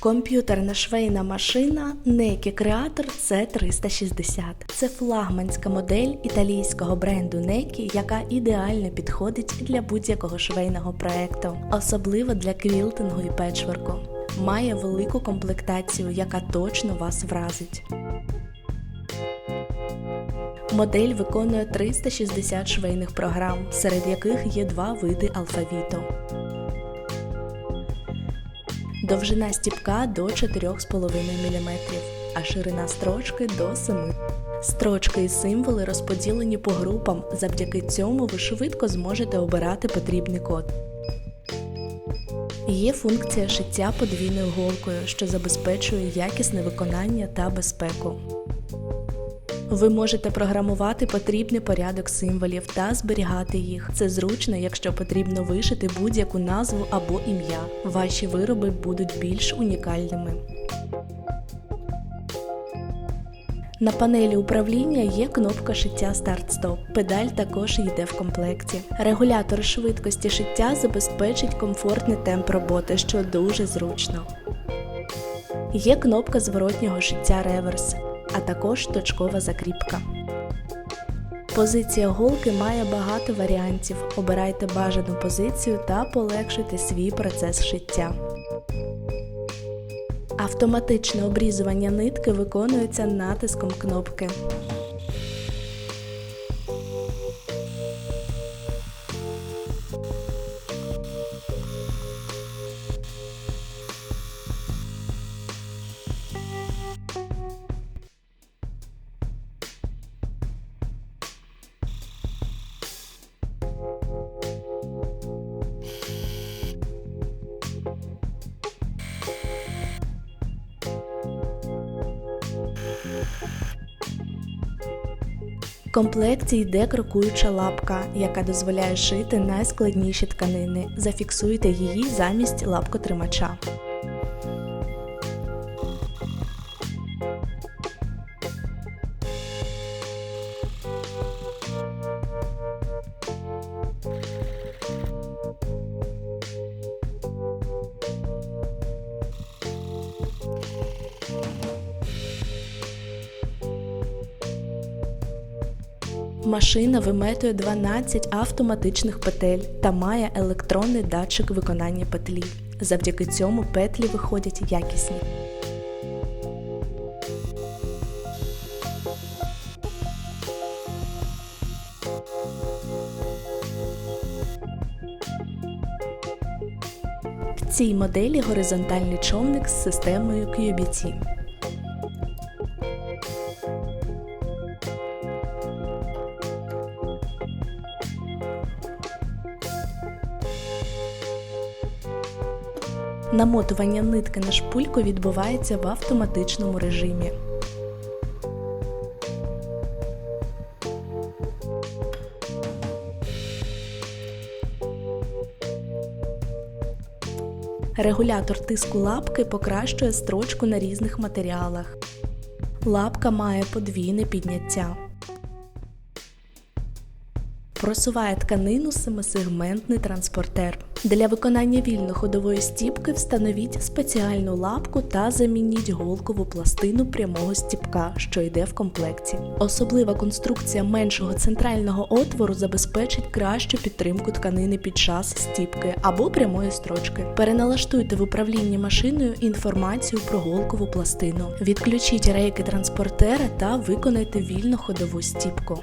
Комп'ютерна швейна машина Neki Creator C360. Це флагманська модель італійського бренду Neki, яка ідеально підходить для будь-якого швейного проекту, особливо для квілтингу і печворку. Має велику комплектацію, яка точно вас вразить. Модель виконує 360 швейних програм, серед яких є два види алфавіту. Довжина стіпка до 4,5 мм, а ширина строчки до 7 Строчки і символи розподілені по групам, завдяки цьому ви швидко зможете обирати потрібний код. Є функція шиття подвійною голкою, що забезпечує якісне виконання та безпеку. Ви можете програмувати потрібний порядок символів та зберігати їх. Це зручно, якщо потрібно вишити будь-яку назву або ім'я. Ваші вироби будуть більш унікальними. На панелі управління є кнопка шиття старт-стоп. Педаль також йде в комплекті. Регулятор швидкості шиття забезпечить комфортний темп роботи, що дуже зручно. Є кнопка зворотнього шиття реверс, а також точкова закріпка. Позиція голки має багато варіантів. Обирайте бажану позицію та полегшуйте свій процес шиття. Автоматичне обрізування нитки виконується натиском кнопки. В комплекті йде крокуюча лапка, яка дозволяє шити найскладніші тканини. Зафіксуйте її замість лапкотримача. Машина виметує 12 автоматичних петель та має електронний датчик виконання петлі. Завдяки цьому петлі виходять якісні. В цій моделі горизонтальний човник з системою QBT. Намотування нитки на шпульку відбувається в автоматичному режимі. Регулятор тиску лапки покращує строчку на різних матеріалах. Лапка має подвійне підняття. Просуває тканину семисегментний транспортер. Для виконання вільно-ходової стіпки встановіть спеціальну лапку та замініть голкову пластину прямого стіпка, що йде в комплекті. Особлива конструкція меншого центрального отвору забезпечить кращу підтримку тканини під час стіпки або прямої строчки. Переналаштуйте в управлінні машиною інформацію про голкову пластину. Відключіть рейки транспортера та виконайте вільно-ходову стіпку.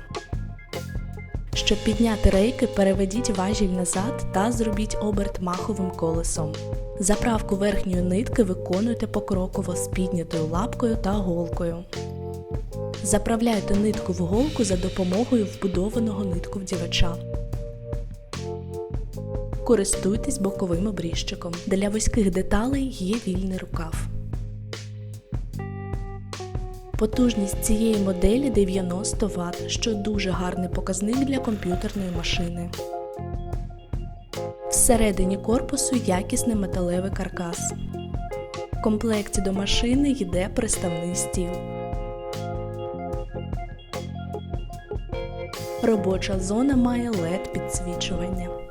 Щоб підняти рейки, переведіть важіль назад та зробіть оберт маховим колесом. Заправку верхньої нитки виконуйте покроково з піднятою лапкою та голкою. Заправляйте нитку в голку за допомогою вбудованого нитковдівача. Користуйтесь боковим обріжчиком. Для вузьких деталей є вільний рукав. Потужність цієї моделі 90 Вт, що дуже гарний показник для комп'ютерної машини. Всередині корпусу якісний металевий каркас. В комплекті до машини йде приставний стіл. Робоча зона має LED підсвічування.